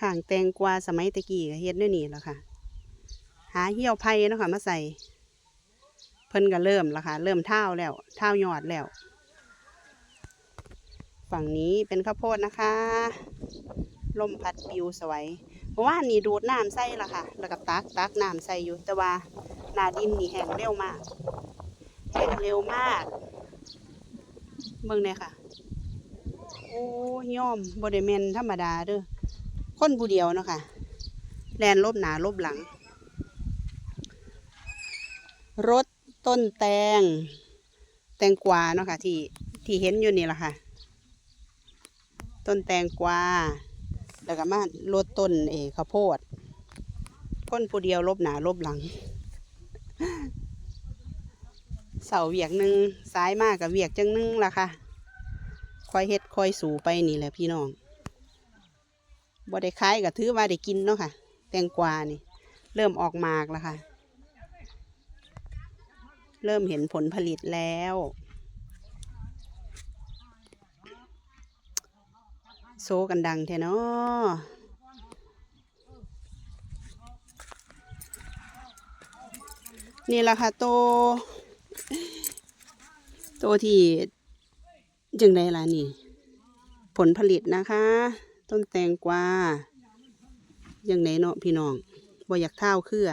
ข้างแตงกวาสมัยตะกี้เฮ็ดด้วยนี่แหละค่ะ หาเหี่ยวไผ่เนาะค่ะมาใส่เพิ่นก็เริ่มแล้วค่ะ เริ่มเท่าแล้วเท่ายอดแล้ว ฝั่งนี้เป็นข้าวโพดนะคะลมพัดปิวสวยเพราะว่านี่ดูดน้ำใส่ละค่ะ แล้วก็ตักตักน้ำใส่อยู่แต่ว่านาดินนี่แห้งเร็วมากแห้งเร็วมากเบิ่งเนี่ยค่ะ โอ้ย่อมบริเมนธรรมดาเด้อ คนผู้เดียวเนาะค่ะแลนลบหนาลบหลัง รถต้นแตง แตงกวาเนาะค่ะที่ที่เห็นอยู่นี่แหละค่ะ ต้นแตงกวาแล้วก็มาลดต้นเอข้าวโพดคนผู้เดียวลบหนาลบหลังเสาเวียกหนึ่งซ้ายมากกับเวียกจังนึงล่ะค่ะ คอยเฮ็ดคอยสูไปนี่แหละพี่น้อง บ่ได้ขายก็ถือว่าได้กินเนาะค่ะ แตงกวานี่ เริ่มออกมากแล้วค่ะ เริ่มเห็นผลผลิตแล้ว โซกันดังแท้เนาะนี่ละค่ะโตโตที่จึงได้ละนี่ ผลผลิตนะคะ ต้นแตงกวายังไงเนาะพี่น้องบ่อยากเท่าเครือ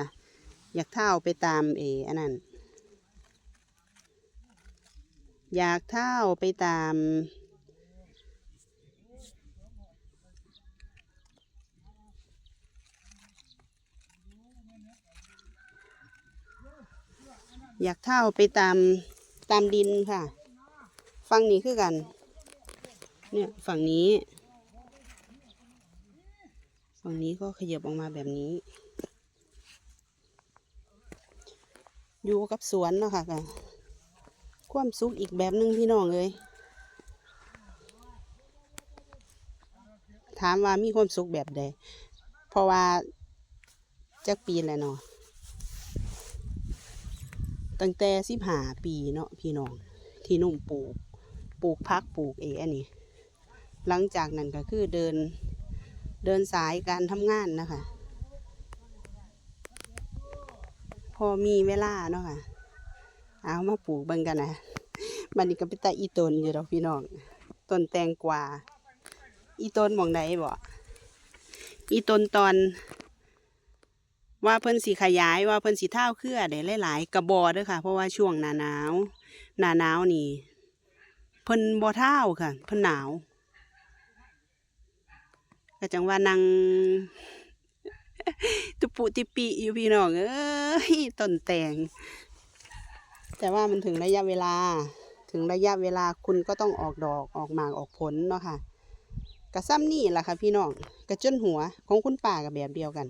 อยากเท่าไปตามเออันนั้นอยากเท่าไปตาม อยากเท่าไปตามตามดินค่ะ ฝั่งนี้คือกัน เนี่ยฝั่งนี้ ฝั่งนี้ก็ขยับออกมาแบบนี้ อยู่กับสวนเนาะค่ะกะความสุขอีกแบบหนึ่งพี่น้องเลยถามว่ามีความสุขแบบใด เพราะว่าจักปีแล้วเนาะ ตั้งแต่สิบหาปีเนาะพี่น้อง ที่หนุ่มปลูก ปลูกพักปลูกเออันนี้ หลังจากนั้นก็คือเดิน เดินสายการทำงานนะคะ พอมีเวลาเนาะค่ะ เอามาปลูกเบิ่งกันนะบันนี้ก็เป็นตาอีตนอยู่ดอกพี่น้องต้นแตงกวาอีต้นมองใดบ่อีต้นตอน ว่าเพิ่นสีขยายว่าเพิ่นสีเท่าเครือได้หลาย ๆ กระบอด้อค่ะ เพราะว่าช่วงหนาหนาวหนาหนาวนี่ เพิ่นบ่เท่าค่ะ เพิ่นหนาว ก็จังว่านังตุปุติปิอยู่พี่น้องเอ้ยต้นแตงแต่ว่ามันถึงระยะเวลา ถึงระยะเวลาคุณก็ต้องออกดอกออกหมากออกผลเนาะค่ะกระซ้ำนี่แหละค่ะพี่น้องกระจนหัวของคุณป่ากับแบบเดียวกัน